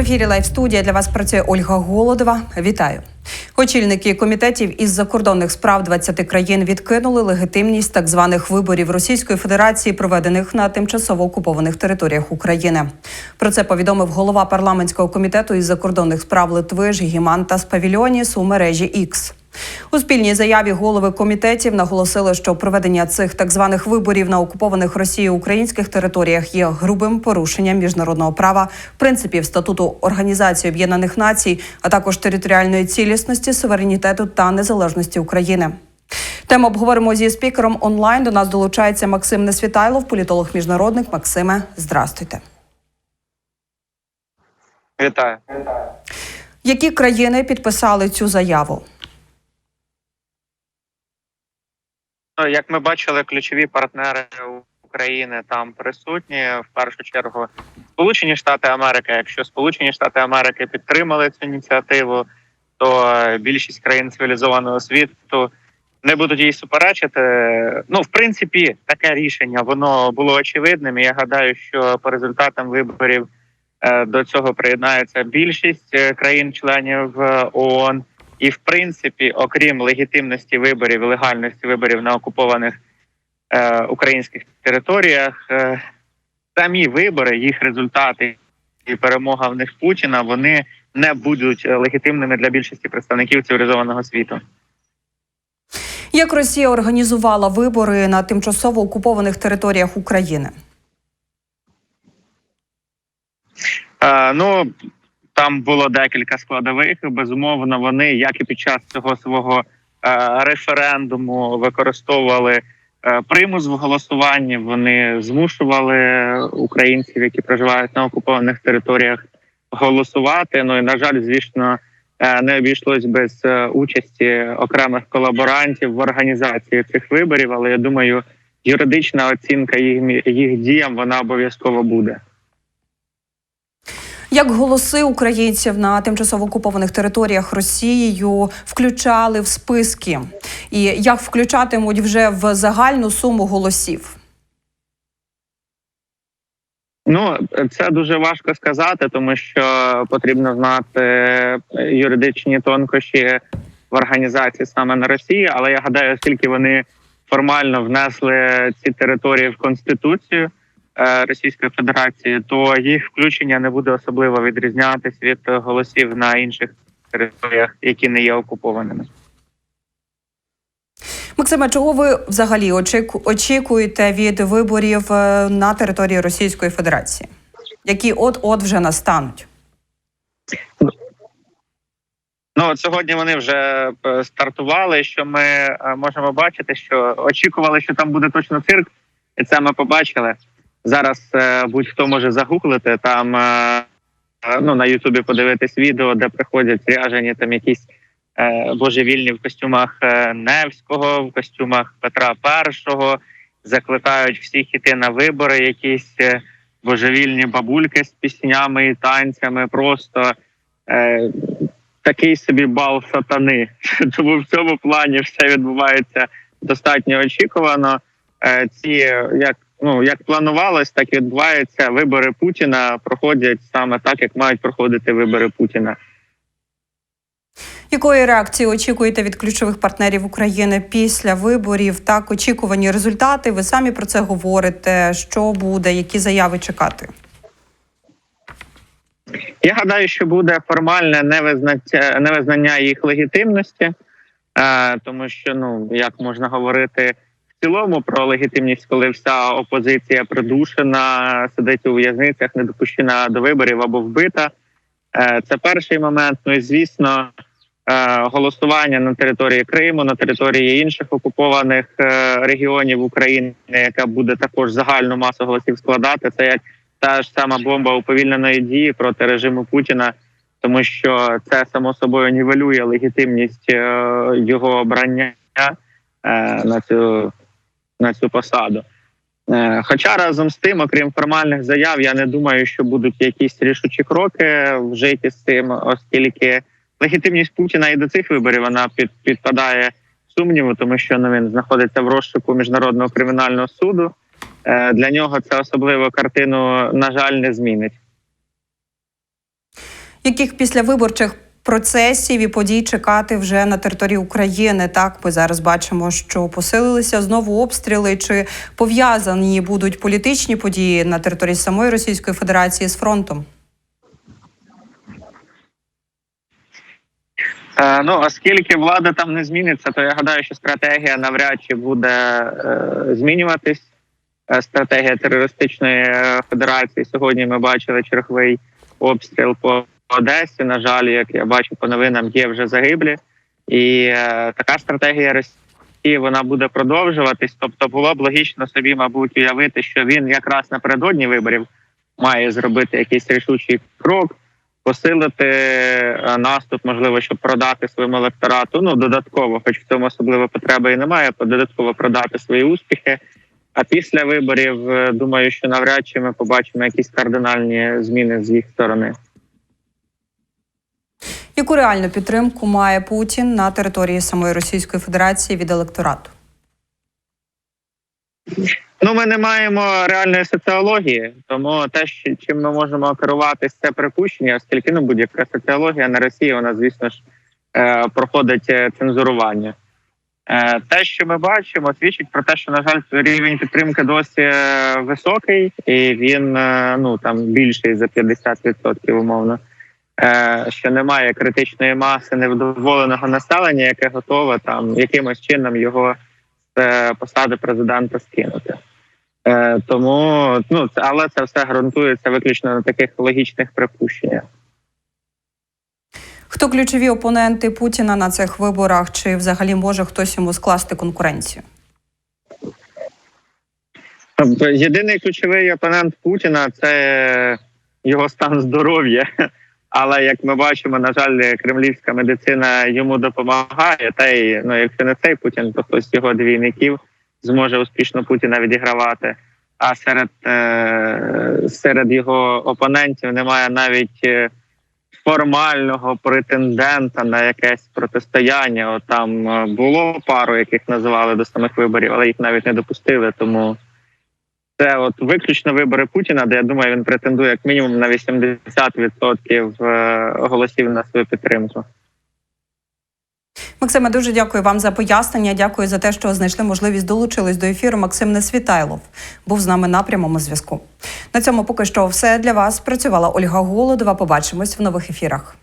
ефірі Лайв студія для вас працює Ольга Голодова. Вітаю. Очільники комітетів із закордонних справ 20 країн відкинули легітимність так званих виборів Російської Федерації, проведених на тимчасово окупованих територіях України. Про це повідомив голова парламентського комітету із закордонних справ Литви Жігіманта Павільоніс у мережі X. У спільній заяві голови комітетів наголосили, що проведення цих так званих виборів на окупованих Росією українських територіях є грубим порушенням міжнародного права, принципів статуту Організації Об'єднаних Націй, а також територіальної цілісності, суверенітету та незалежності України. Тему обговоримо зі спікером онлайн. До нас долучається Максим Несвітайлов, політолог міжнародник. Максиме, здрастуйте. Вітаю. Які країни підписали цю заяву? Ну, як ми бачили, ключові партнери України там присутні. В першу чергу Сполучені Штати Америки. Якщо Сполучені Штати Америки підтримали цю ініціативу, то більшість країн цивілізованого світу не будуть їй суперечити. Ну, в принципі, таке рішення воно було очевидним. і Я гадаю, що по результатам виборів е, до цього приєднається більшість е, країн-членів е, ООН. І в принципі, окрім легітимності виборів, легальності виборів на окупованих е, українських територіях, е, самі вибори, їх результати і перемога в них Путіна, вони не будуть е, легітимними для більшості представників цивілізованого світу. Як Росія організувала вибори на тимчасово окупованих територіях України? Е, ну там було декілька складових. Безумовно, вони, як і під час цього свого е, референдуму, використовували е, примус в голосуванні. Вони змушували українців, які проживають на окупованих територіях, голосувати. Ну і на жаль, звісно, е, не обійшлось без участі окремих колаборантів в організації цих виборів. Але я думаю, юридична оцінка їх, їх діям вона обов'язково буде. Як голоси українців на тимчасово окупованих територіях Росією включали в списки, і як включатимуть вже в загальну суму голосів? Ну це дуже важко сказати, тому що потрібно знати юридичні тонкощі в організації саме на Росії. Але я гадаю, оскільки вони формально внесли ці території в конституцію е, Російської Федерації, то їх включення не буде особливо відрізнятися від голосів на інших територіях, які не є окупованими. Максиме, чого ви взагалі очікуєте від виборів е, на території Російської Федерації, які от-от вже настануть? Ну от сьогодні вони вже е, стартували. Що ми е, можемо бачити, що очікували, що там буде точно цирк, і це ми побачили. Зараз е, будь-хто може загуглити там е, е, ну на Ютубі подивитись відео, де приходять ряжені там якісь е, божевільні в костюмах Невського, в костюмах Петра І, закликають всіх іти на вибори, якісь божевільні бабульки з піснями і танцями. Просто е, такий собі бал сатани. Тому в цьому плані все відбувається достатньо очікувано. Е, Ці як ну як планувалось, так і відбувається. Вибори Путіна проходять саме так, як мають проходити вибори Путіна. Якої реакції очікуєте від ключових партнерів України після виборів? Так, очікувані результати. Ви самі про це говорите. Що буде, які заяви чекати? Я гадаю, що буде формальне невизнання їх легітимності, е, тому що ну як можна говорити цілому про легітимність, коли вся опозиція придушена, сидить у в'язницях, не допущена до виборів або вбита. Е, це перший момент. Ну і звісно, е, голосування на території Криму, на території інших окупованих е, регіонів України, яка буде також загальну масу голосів складати. Це як та ж сама бомба уповільненої дії проти режиму Путіна, тому що це само собою нівелює легітимність його обрання на цю на цю посаду. Е, Хоча разом з тим, окрім формальних заяв, я не думаю, що будуть якісь рішучі кроки вжиті з цим, оскільки легітимність Путіна і до цих виборів вона під, підпадає сумніву, тому що ну, він знаходиться в розшуку міжнародного кримінального суду. Е, Для нього це особливо картину, на жаль, не змінить. Яких після виборчих процесів і подій чекати вже на території України? Так, ми зараз бачимо, що посилилися знову обстріли. Чи пов'язані будуть політичні події на території самої Російської Федерації з фронтом? Е, ну, оскільки влада там не зміниться, то я гадаю, що стратегія навряд чи буде е, змінюватись. Е, Стратегія терористичної федерації. Сьогодні ми бачили черговий обстріл по Одесі. На жаль, як я бачу по новинам, є вже загиблі, і е, така стратегія Росії вона буде продовжуватись. Тобто, було б логічно собі, мабуть, уявити, що він якраз напередодні виборів має зробити якийсь рішучий крок посилити е, наступ, можливо, щоб продати своєму електорату. Ну додатково, хоч в цьому особливо потреби і немає, додатково продати свої успіхи. А після виборів е, думаю, що навряд чи ми побачимо якісь кардинальні зміни з їх сторони. Яку реальну підтримку має Путін на території самої Російської Федерації від електорату? Ну, ми не маємо реальної соціології, тому те, чим ми можемо керуватися, це припущення, оскільки ну будь-яка соціологія на Росії, вона звісно ж е, проходить е, цензурування. Е, те, що ми бачимо, свідчить про те, що на жаль, рівень підтримки досі високий, і він ну там більший за 50% умовно. Е, що немає критичної маси невдоволеного населення, яке готове там якимось чином його з е, посади президента скинути. Е, тому ну але це все ґрунтується виключно на таких логічних припущеннях. Хто ключові опоненти Путіна на цих виборах? Чи взагалі може хтось йому скласти конкуренцію? Тобто, єдиний ключовий опонент Путіна це його стан здоров'я. Але як ми бачимо, на жаль, кремлівська медицина йому допомагає. Та й ну, якщо не цей Путін, то хтось з його двійників зможе успішно Путіна відігравати. А серед е, серед його опонентів немає навіть е, формального претендента на якесь протистояння. От там е, було пару, яких називали до самих виборів, але їх навіть не допустили. Тому це от виключно вибори Путіна, де я думаю, він претендує як мінімум на 80% е, голосів на свою підтримку. Максиме, дуже дякую вам за пояснення. Дякую за те, що знайшли можливість долучились до ефіру. Максим Несвітайлов був з нами на прямому зв'язку. На цьому поки що все для вас. Працювала Ольга Голодова. Побачимось в нових ефірах.